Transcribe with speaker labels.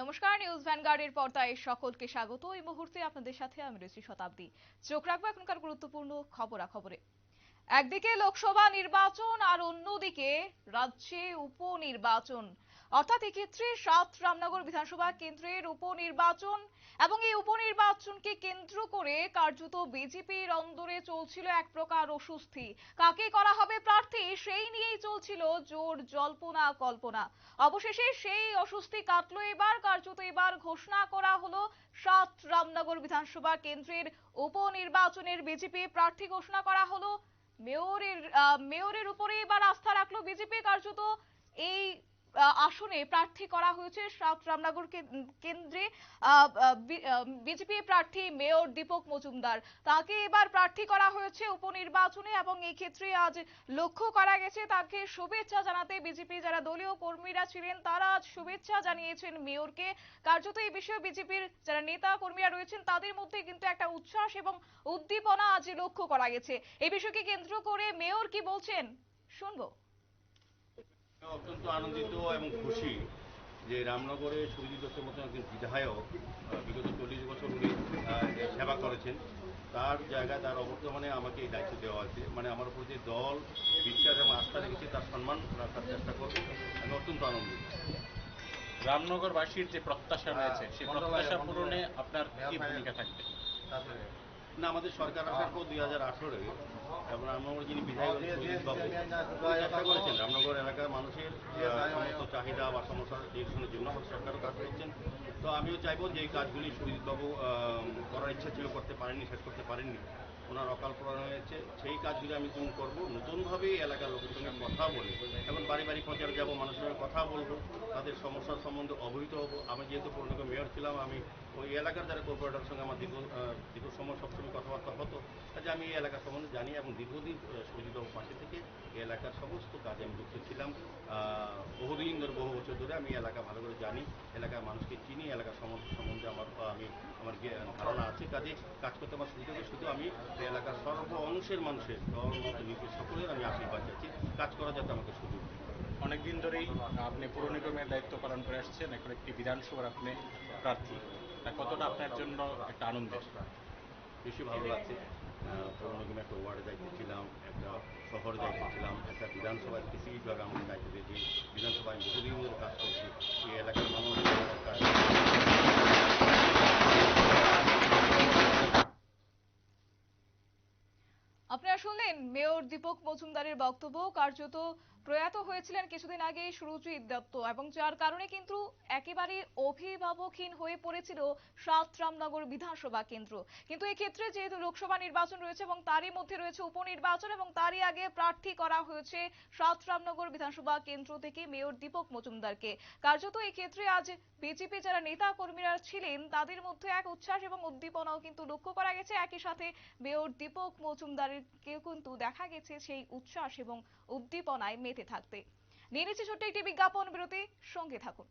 Speaker 1: নমস্কার নিউজ ভ্যানগার্ডের পর্দায় সকলকে স্বাগত। এই মুহূর্তে আপনাদের সাথে আমি রয়েছি শতাব্দী। চোখ রাখব এখনকার গুরুত্বপূর্ণ খবরাখবরে। একদিকে লোকসভা নির্বাচন আর অন্যদিকে রাজ্যে উপনির্বাচন। অর্থাৎ এক্ষেত্রে সাত রামনগর বিধানসভা কেন্দ্রের উপনির্বাচন এবং এই উপনির্বাচনকে কেন্দ্র করে কার্যত বিজেপির অন্দরে চলছিল এক প্রকার অস্বস্তি। কাকে করা হবে প্রার্থী সেই নিয়েই চলছিল জোর জল্পনা কল্পনা। অবশেষে সেই অস্বস্তি কাটলো এবার, কার্যত এবার ঘোষণা করা হলো সাত রামনগর বিধানসভা কেন্দ্রের উপনির্বাচনের বিজেপি প্রার্থী ঘোষণা করা হলো। মেয়রের মেয়রের উপরে এবার আস্থা রাখল বিজেপি কার্যত এই আসনে প্রার্থী করা হয়েছে সাত রামনগর কেন্দ্রে। বিজেপি প্রার্থী মেয়র দীপক মজুমদার। তাকে এবার প্রার্থী করা হয়েছে উপনির্বাচনে এবং এই ক্ষেত্রে আজ লক্ষ্য করা গেছে তাকে শুভেচ্ছা জানাতে বিজেপি যারা দলীয় কর্মীরা ছিলেন, তারা আজ শুভেচ্ছা জানিয়েছেন মেয়রকে। কার্যত এই বিষয়ে বিজেপির যারা নেতা কর্মীরা রয়েছেন, তাদের মধ্যে কিন্তু একটা উচ্ছ্বাস এবং উদ্দীপনা আজ লক্ষ্য করা গেছে। এই বিষয়কে কেন্দ্র করে মেয়র কি বলছেন? শুনব।
Speaker 2: অত্যন্ত আনন্দিত এবং খুশি যে রামনগরে সুরজিৎ দত্তের মতো একজন বিধায়ক বিগত চল্লিশ বছর উনি সেবা করেছেন। তার জায়গায় তার অবর্তমানে আমাকে এই দায়িত্ব দেওয়া হয়েছে। মানে আমার উপর যে দল বিশ্বাস এবং আস্থা রেখেছে তার সম্মান রাখার চেষ্টা করব। আমি অত্যন্ত আনন্দিত।
Speaker 3: রামনগরবাসীর যে প্রত্যাশা রয়েছে সেই প্রত্যাশা পূরণে আপনার কি ভূমিকা থাকবে?
Speaker 2: না আমাদের সরকার আসার পর দুই হাজার আঠেরোয় তারপরে আমার যিনি বিধায়ক চেষ্টা করেছেন। রামনগর এলাকার মানুষের সমস্ত চাহিদা বা সমস্যা নিরসনের জন্য সরকারও কাজ করছেন। তো আমিও চাইব যে এই কাজগুলি সুরজিৎ বাবু আহ, করার ইচ্ছা ছিল করতে পারেননি শেষ করতে পারেননি। ওনার অকাল প্রদান হয়েছে। সেই কাজগুলি আমি তুমি করব নতুনভাবে এলাকার লোকের সঙ্গে কথা বলে। এখন বাড়ি বাড়ি প্রচার যাব, মানুষের সঙ্গে কথা বলব, তাদের সমস্যার সম্বন্ধে অবহিত হব। আমি যেহেতু পুরনো মেয়র ছিলাম, আমি ওই এলাকার যারা কর্পোরেটর সঙ্গে আমার দীর্ঘ দীর্ঘ সময় সবসময় কথাবার্তা হতো কাজে আমি এই এলাকার সম্বন্ধে জানি এবং দীর্ঘদিন সুজিতবাবু পাশে থেকে এই এলাকার সমস্ত কাজে আমি যুক্ত ছিলাম। বহুদিন ধরে আমি এলাকা ভালো করে জানি এলাকার মানুষকে চিনি এলাকার সম্বন্ধে আমার আমি আমার ধারণা আছে। কাজে কাজ করতে আমার সুবিধা শুধু আমি এলাকার সর্ব অংশের মানুষের সকলের আমি আশীর্বাদ চাইছি কাজ করা যাতে আমাকে সুযোগ
Speaker 3: অনেকদিন ধরেই আপনি পুর নিগমের দায়িত্ব পালন করে আসছেন এখন একটি বিধানসভার আপনি প্রার্থী। তা কতটা আপনার জন্য একটা আনন্দের?
Speaker 2: বেশি ভালো লাগছে। পৌর নিগমে একটা ওয়ার্ডে দায়িত্ব ছিলাম একটা শহরে দায়িত্ব ছিলাম একটা বিধানসভায় স্পেসিফিকভাবে আমাকে দায়িত্ব দিয়েছি বিধানসভায় বহুদিন ধরে কাজ করছি এই এলাকার মানুষ
Speaker 1: আপনারা শুনলেন মেয়র দীপক মজুমদারের বক্তব্য। কার্যত প্রয়াত হয়েছিলেন কিছুদিন আগে সুরজিৎ দত্ত এবং যার কারণে কিন্তু একেবারে অভিভাবকহীন হয়ে পড়েছিল সাত রামনগর বিধানসভা কেন্দ্র। কিন্তু এক্ষেত্রে যেহেতু লোকসভা নির্বাচন রয়েছে এবং তারই মধ্যে রয়েছে উপনির্বাচন এবং তারই আগে প্রার্থী করা হয়েছে সাত রামনগর বিধানসভা কেন্দ্র থেকে মেয়র দীপক মজুমদারকে। কার্যত ক্ষেত্রে আজ বিজেপি যারা নেতা কর্মীরা ছিলেন, তাদের মধ্যে এক উচ্ছ্বাস এবং উদ্দীপনাও কিন্তু লক্ষ্য করা গেছে। একই সাথে মেয়র দীপক মজুমদারেরকেও কিন্তু দেখা গেছে সেই উচ্ছ্বাস এবং উদ্দীপনায় মেতে থাকতে। নিয়ে নিচ্ছে ছোট্ট একটি বিজ্ঞাপন বিরতি। সঙ্গে থাকুন।